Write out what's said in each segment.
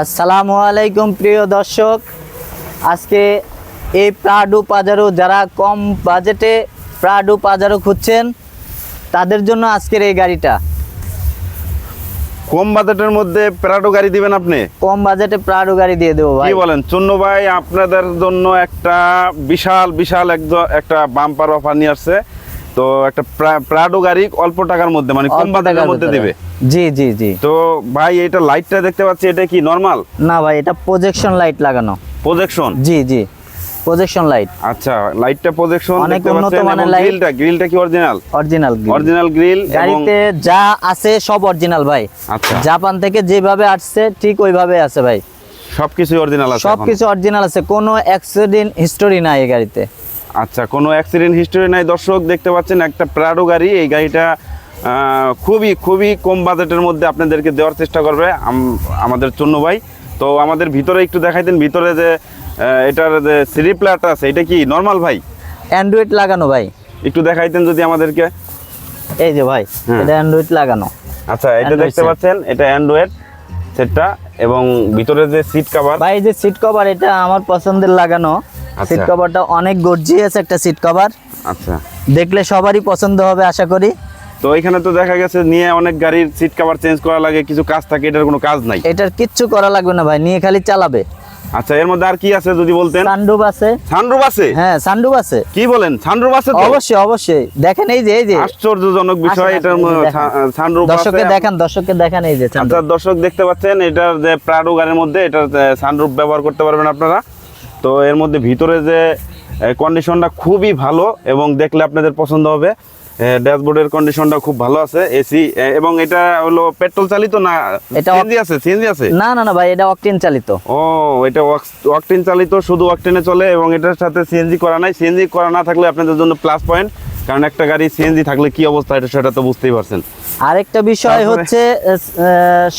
আসসালামু আলাইকুম প্রিয় দর্শক। আজকে এই প্রাডু পাজারো যারা কম বাজেটে প্রাডু পাজারো খুঁজছেন তাদের জন্য আজকের এই গাড়িটা। কম বাজেটের মধ্যে প্রাডো গাড়ি দিবেন আপনি? কম বাজেটে প্রাডু গাড়ি দিয়ে দেবো ভাই। কি বলেন? চন্ন ভাই আপনাদের জন্য একটা বিশাল বিশাল একটা বাম্পার অফার নিয়ে আসছে। তো একটা প্রা- প্রাডো গাড়ি অল্প টাকার মধ্যে মানে কম টাকার মধ্যে। দিবে। জি জি জি। তো ভাই এটা লাইটটা দেখতে পাচ্ছি এটা কি নর্মাল না ভাই এটা প্রজেকশন লাইট লাগানো। প্রজেকশন জি জি। প্রজেকশন লাইট আচ্ছা লাইটটা প্রজেকশন অনেক দেখতে উন্নত পাচ্ছেন মানের এবং গ্রিলটা গ্রিলটা কি অরিজিনাল অরিজিনাল অরিজিনাল গ্রিল গাড়িতে যা আছে সব অরিজিনাল ভাই। আচ্ছা। জাপান থেকে যেভাবে আসছে ঠিক ওইভাবে আছে ভাই। সবকিছু অরিজিনাল আছে সব এখন। অরিজিনাল আছে কোনো অ্যাক্সিডেন্ট হিস্টোরি নাই এই গাড়িতে। আচ্ছা কোনো অ্যাক্সিডেন্ট হিস্টোরি নাই। দর্শক দেখতে পাচ্ছেন একটা প্রাডো গাড়ি। এই গাড়িটা খুবই খুবই কম বাজেটের মধ্যে আপনাদেরকে দেওয়ার চেষ্টা করবে আম- আমাদের চন্ন ভাই। তো আমাদের ভিতরে একটু দেখাইতেন ভিতরে যে এটার যে সিরি প্ল্যাট আছে এটা কি নর্মাল ভাই? অ্যান্ড্রয়েড লাগানো ভাই। একটু দেখাইতেন যদি আমাদেরকে। এই যে ভাই হ্যাঁ। এটা অ্যান্ড্রয়েড লাগানো। আচ্ছা এটা দেখতে পাচ্ছেন এটা অ্যান্ড্রয়েড সেটটা এবং ভিতরে যে সিট কভার ভাই এই যে সিট কভার এটা আমার পছন্দের লাগানো। সিট কভারটা অনেক গর্জিয়াস একটা সিট কভার আচ্ছা। দেখলে সবারই পছন্দ হবে আশা করি। তো এখানে তো দেখা গেছে নিয়ে অনেক গাড়ির সিট কভার চেঞ্জ করা লাগে কিছু কাজ থাকে এটার কোনো কাজ নাই। এটার কিচ্ছু করা লাগবে না ভাই নিয়ে খালি চালাবে। আচ্ছা এর মধ্যে আর কি আছে যদি বলতেন? সানরুফ আছে। সানরুফ আছে? হ্যাঁ সানরুফ আছে। কি বলেন সানরুফ আছে অবশ্যই অবশ্যই। দেখেন এই যে এই যে। আশ্চর্যজনক বিষয় এটার দেখেন। দর্শককে আছে। দেখান দর্শককে দেখান এই যে আচ্ছা দর্শক দেখতে পাচ্ছেন এটার যে প্রাডো গাড়ির মধ্যে এটার সানরুফ ব্যবহার করতে পারবেন আপনারা। তো এর মধ্যে ভিতরে যে কন্ডিশনটা খুবই ভালো এবং দেখলে আপনাদের পছন্দ হবে। ড্যাশবোর্ডের কন্ডিশনটা খুব ভালো আছে এসি এবং এটা হলো পেট্রোল চালিত না? এটা সিএনজি আছে সিএনজি আছে? না না না ভাই এটা অকটেন চালিত। ও এটা ওয়াকটেন চালিত শুধু ওয়াকটেনে চলে এবং এটার সাথে সিএনজি করা নাই। সিএনজি করা না থাকলে আপনাদের জন্য প্লাস পয়েন্ট কারণ একটা গাড়ি সিএনজি থাকলে কি অবস্থা এটা সেটা তো বুঝতেই পারছেন। আরেকটা বিষয় হচ্ছে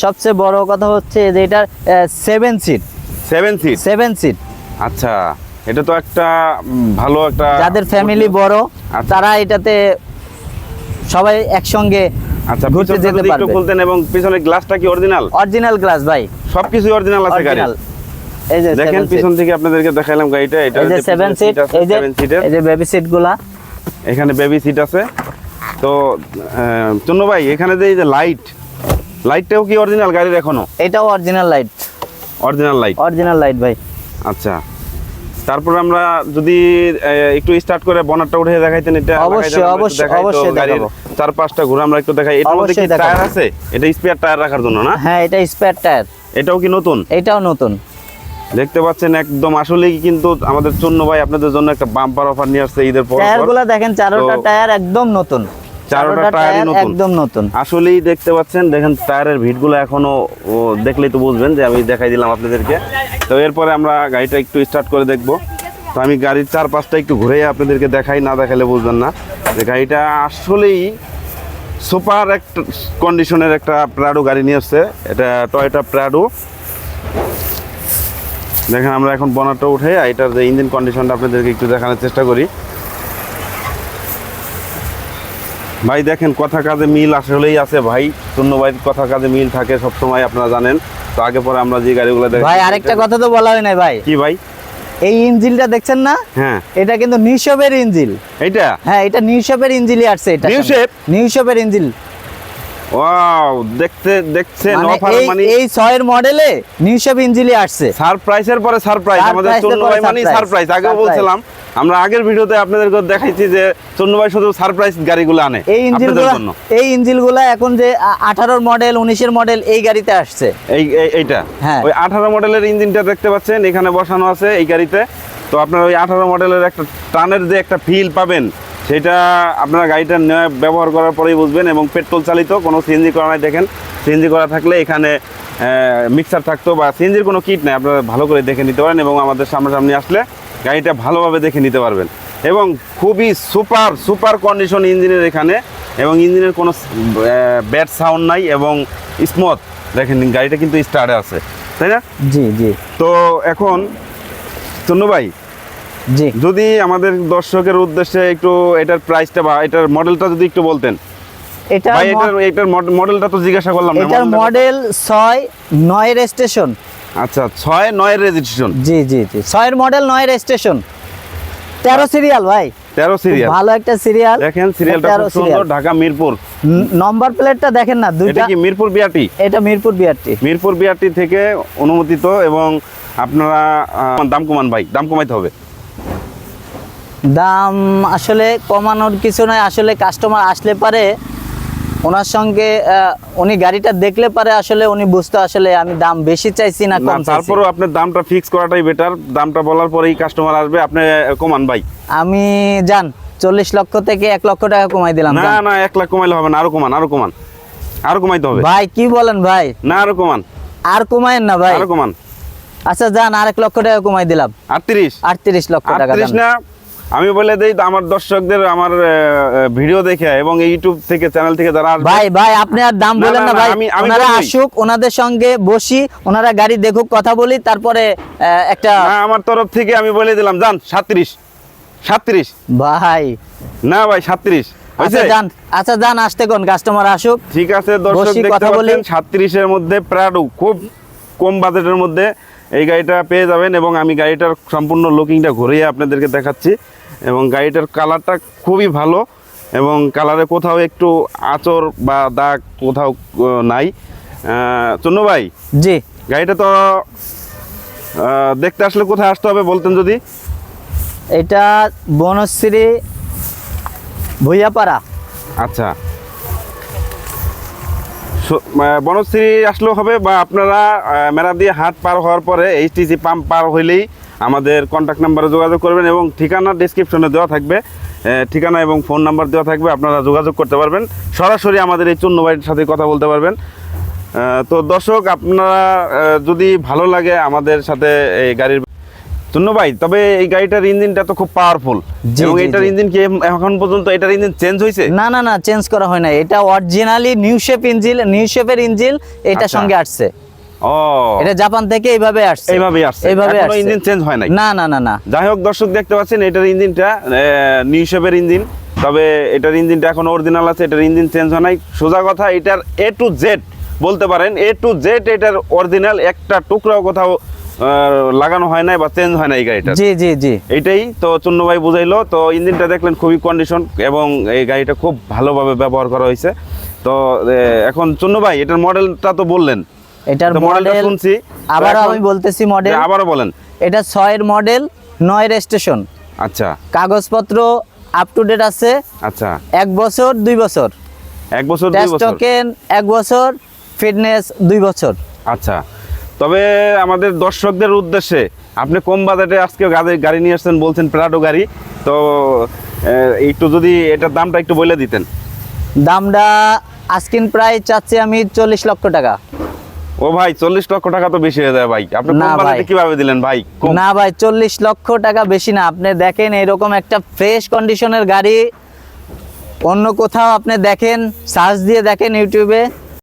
সবচেয়ে বড় কথা হচ্ছে যে এটার seven seat seven seat seven seat আচ্ছা এটা তো একটা ভালো একটা যাদের ফ্যামিলি বড় আচ্ছা। তারা এটাতে সবাই একসঙ্গে আচ্ছা ঘুরতে যেতে যদি একটু পারবে। খুলতেন এবং পিছনের গ্লাসটা কি অরিজিনাল অরিজিনাল গ্লাস ভাই। সবকিছু অরিজিনাল আছে গাড়ি এই যে দেখেন পিছন থেকে আপনাদেরকে দেখাইলাম গাড়িটা এটা এই যে সেভেন সিট এই যে এই যে বেবি সিটগুলা। এখানে বেবি সিট আছে। তো চন্ন ভাই এখানে যে এই যে লাইট লাইটটাও কি অরিজিনাল গাড়ির এখনও? এটাও original light original light original light ভাই। আচ্ছা। তারপর আমরা যদি একটু স্টার্ট করে বনারটা উঠে দেখাইতেন এটা অবশ্যই, অবশ্যই, অবশ্যই দেখাবো। চার পাঁচটা ঘুরে আমরা একটু দেখাই। এটার মধ্যে কি টায়ার আছে? এটা স্পেয়ার টায়ার রাখার জন্য না? হ্যাঁ এটা স্পেয়ার টায়ার এটাও কি নতুন? এটাও নতুন। দেখতে পাচ্ছেন একদম আসলেই কিন্তু আমাদের চন্ন ভাই আপনাদের জন্য একটা বাম্পার অফার নিয়ে আসছে ঈদের পর টায়ার পর। দেখেন চারোটা টায়ার একদম নতুন। চারোটা টায়ারই নতুন। একদম নতুন। আসলেই দেখতে পাচ্ছেন দেখেন টায়ারের ভিটগুলো এখনও দেখলেই তো বুঝবেন যে আমি দেখাই দিলাম আপনাদেরকে। তো এরপরে আমরা গাড়িটা একটু স্টার্ট করে দেখব। তো আমি গাড়ির চার পাঁচটা একটু ঘুরে আপনাদেরকে দেখাই না দেখালে বুঝবেন না। যে গাড়িটা আসলেই সুপার একটা কন্ডিশনের একটা প্রাডো গাড়ি নিয়ে আসছে এটা টয়টা প্রাডো দেখেন আমরা এখন বনারটা উঠে এটার যে ইঞ্জিন কন্ডিশনটা আপনাদেরকে একটু দেখানোর চেষ্টা করি। ভাই দেখেন কথা কাজে মিল আসলেই আছে ভাই। শূন্য ভাইয়ের কথা কাজে মিল থাকে সব সময় আপনারা জানেন। তো আগে পরে আমরা যে গাড়িগুলো দেখি ভাই আরেকটা কথা তো বলা হয় নাই ভাই। কি ভাই? এই ইঞ্জিনটা দেখছেন না? হ্যাঁ। এটা কিন্তু নিউশপের ইঞ্জিন এটা হ্যাঁ এটা নিউশপের ইঞ্জিনই আসছে এটা নিউশপ? নিউশপের ইঞ্জিন ওয়াও দেখতে দেখছেন মানে অফার মানে এই ছয়ের মডেলে নিউশপ ইঞ্জিনই আসছে। সারপ্রাইজের পরে সারপ্রাইজ আমাদের এর ভাই মানে সারপ্রাইজ আগেও বলছিলাম আমরা আগের ভিডিওতে আপনাদেরকে দেখাইছি যে চন্ন ভাই শুধু সারপ্রাইজ গাড়িগুলো আনে এই ইঞ্জিনগুলো এই ইঞ্জিনগুলো এখন যে আঠারোর মডেল উনিশের মডেল এই গাড়িতে আসছে। এই এই- এইটা? হ্যাঁ। ওই আঠারো মডেলের ইঞ্জিনটা দেখতে পাচ্ছেন এখানে বসানো আছে এই গাড়িতে। তো আপনারা ওই আঠারো মডেলের একটা টানের যে একটা ফিল পাবেন সেটা আপনারা গাড়িটা নেওয়া- ব্যবহার করার পরেই বুঝবেন এবং পেট্রোল চালিত কোনো সিএনজি করা নাই দেখেন। সিএনজি করা থাকলে এখানে মিক্সার থাকতো বা সিএনজির কোনো কিট নেই আপনারা ভালো করে দেখে নিতে পারেন এবং আমাদের সামনাসামনি আসলে গাড়িটা ভালোভাবে দেখে নিতে পারবেন। এবং খুবই সুপার সুপার কন্ডিশন ইঞ্জিনের এখানে এবং ইঞ্জিনের কোনো ব্যাড সাউন্ড নাই এবং স্মুথ দেখেন গাড়িটা কিন্তু স্টার্টে আছে তাই না? জি জি। তো এখন চন্নু ভাই জি। যদি আমাদের দর্শকের উদ্দেশ্যে একটু এটার প্রাইসটা বা এটার মডেলটা যদি একটু বলতেন। এটা এটার মডেলটা তো জিজ্ঞাসা করলাম এটার মডেল ছয় নয়ের স্টেশন আচ্ছা ছয় নয়ের রেজিস্ট্রেশন জি জি জি। ছয়ের মডেল নয়ের স্টেশন তেরো সিরিয়াল ভাই। তেরো সিরিয়াল ভালো একটা সিরিয়াল দেখেন সিরিয়ালটা খুব সুন্দর ঢাকা মিরপুর। নম্বর প্লেটটা দেখেন না এটা দুইটা কি মিরপুর বিআরটি? এটা মিরপুর বিআরটি। মিরপুর বিআরটি থেকে অনুমোদিত এবং আপনারা দাম কমান ভাই দাম কমাইতে হবে। দাম আসলে কমানোর কিছু নয় আসলে কাস্টমার আসলে পারে ওনার সঙ্গে উনি গাড়িটা দেখলে পারে আসলে উনি বুঝতে আসলে আমি দাম বেশি চাইছি না কম তারপরেও আপনার দামটা ফিক্স করাটাই বেটার দামটা বলার পরেই কাস্টমার আসবে আপনি কমান ভাই। আমি জান চল্লিশ লক্ষ থেকে এক লক্ষ টাকা কমাই দিলাম না না এক লাখ কমাইলে হবে না আরও কমান আরও কমান। আরও কমাইতে হবে। ভাই কি বলেন ভাই? না আরও কমান। আর কমায়েন না ভাই। আরও কমান। আচ্ছা যান আর এক লক্ষ টাকা কমাই দিলাম। আটত্রিশ। আটত্রিশ লক্ষ টাকা। না আমি বলে দেই আমার দর্শকদের আমার ভিডিও দেখে এবং ইউটিউব থেকে চ্যানেল থেকে যারা ভাই ভাই আপনি আর দাম বলেন না, ভাই। ওনারা আসুক ওনাদের সঙ্গে বসি ওনারা গাড়ি দেখুক কথা বলি তারপরে একটা আমার তরফ থেকে আমি বলে দিলাম যান সাতত্রিশ। সাতত্রিশ। ভাই। না ভাই সাতত্রিশ। আচ্ছা যান আচ্ছা যান আসতে কোন কাস্টমার আসুক। ঠিক আছে দর্শক দেখতে। পাচ্ছেন সাতত্রিশের মধ্যে প্রাডো খুব কম বাজেটের মধ্যে। এই গাড়িটা পেয়ে যাবেন এবং আমি গাড়িটার সম্পূর্ণ লুকিংটা ঘুরিয়ে আপনাদেরকে দেখাচ্ছি। এবং গাড়িটার কালারটা খুবই ভালো এবং কালারে কোথাও একটু আচর বা দাগ কোথাও নাই। চুন্নু ভাই জি। গাড়িটা তো দেখতে আসলে কোথায় আসতে হবে বলতেন যদি। এটা বনশ্রী ভুইয়াপাড়া। আচ্ছা। বনশ্রী আসলেও হবে বা আপনারা আহ, মেরা দিয়ে হাট পার হওয়ার পরে এইচটিসি পাম্প পার হইলেই আমাদের কন্ট্যাক্ট নাম্বারে যোগাযোগ করবেন এবং ঠিকানা ডিসক্রিপশনে দেওয়া থাকবে। ঠিকানা এবং ফোন নাম্বার দেওয়া থাকবে আপনারা যোগাযোগ করতে পারবেন। সরাসরি আমাদের এই ভাইয়ের সাথে কথা বলতে পারবেন। তো দর্শক আপনারা যদি ভালো লাগে আমাদের সাথে এই গাড়ির ভাই তবে এই গাড়িটার ইঞ্জিনটা তো খুব পাওয়ারফুল এবং এটার ইঞ্জিন কি এখন পর্যন্ত এটার ইঞ্জিন চেঞ্জ হয়েছে না না না চেঞ্জ করা হয় না এটা originally new shape engine new শেপের ইঞ্জিল এটার আচ্ছা। সঙ্গে আসছে। ও। এটা জাপান থেকে এইভাবে আসছে। এইভাবেই আসছে। এইভাবে আসছে। ইঞ্জিন চেঞ্জ হয় নাই? না না না না। যাই হোক দর্শক দেখতে পাচ্ছেন এটার ইঞ্জিনটা নিউ শেপের ইঞ্জিন। তবে এটার ইঞ্জিনটা এখন অরিজিনাল আছে এটার ইঞ্জিন চেঞ্জ হয় নাই। সোজা কথা এটার এ টু জেড বলতে পারেন। এ টু জেড এটার অরিজিনাল একটা টুকরাও কোথাও লাগানো হয় নাই বা চেঞ্জ হয় না এই গাড়িটা। জি জি জি। এইটাই তো চুন্ন ভাই বুঝাইলো। তো ইঞ্জিনটা দেখলেন খুবই কন্ডিশন এবং এই গাড়িটা খুব ভালোভাবে ব্যবহার করা হয়েছে। তো এখন চুন্ন ভাই এটার মডেলটা তো বললেন। এটার মডেলটা শুনছি। আবারও আমি বলতেছি মডেল। আবারও বলেন। এটা ছয়ের মডেল নয়ের স্টেশন। আচ্ছা। কাগজপত্র আপ টু ডেট আছে। আচ্ছা। এক বছর দুই বছর। এক বছর দুই বছর। টোকেন এক বছর ফিটনেস দুই বছর। আচ্ছা। তবে আমাদের দর্শকদের উদ্দেশ্যে আপনি কম বাজেটে আজকে গাড়ি গাড়ি নিয়ে আসছেন বলছেন প্রাডো গাড়ি তো একটু যদি এটার দামটা একটু বলে দিতেন। দামটা আস্কিন প্রায় চাচ্ছি আমি চল্লিশ লক্ষ টাকা। ও ভাই চল্লিশ লক্ষ টাকা তো বেশি হয়ে যায় ভাই। আপনি না ভাই। কীভাবে দিলেন ভাই? না ভাই চল্লিশ লক্ষ টাকা বেশি না। আপনি দেখেন এরকম একটা ফ্রেশ কন্ডিশনের গাড়ি অন্য কোথাও আপনি দেখেন সার্চ দিয়ে দেখেন ইউটিউবে